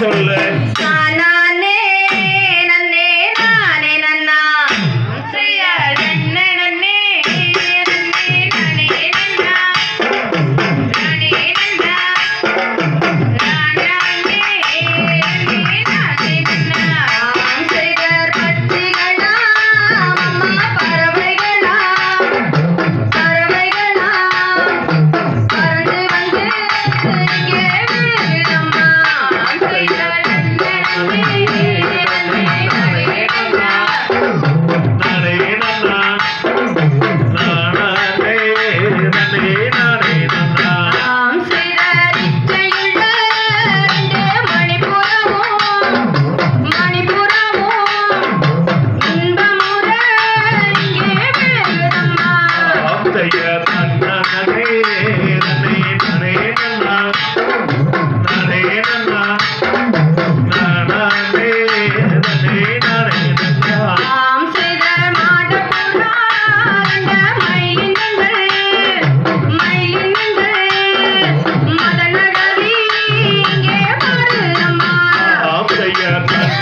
சொல்லு.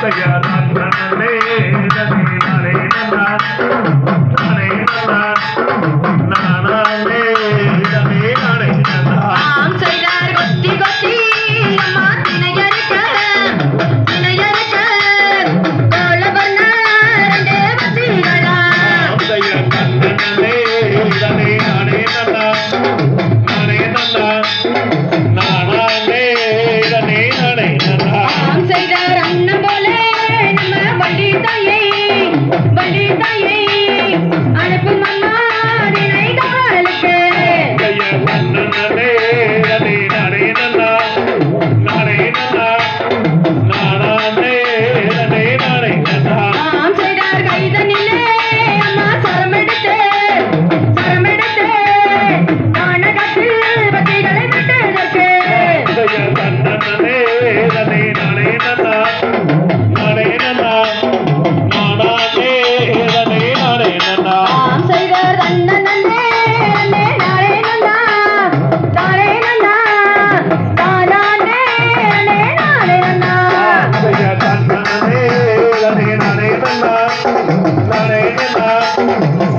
Gracias, hermano. na na na na na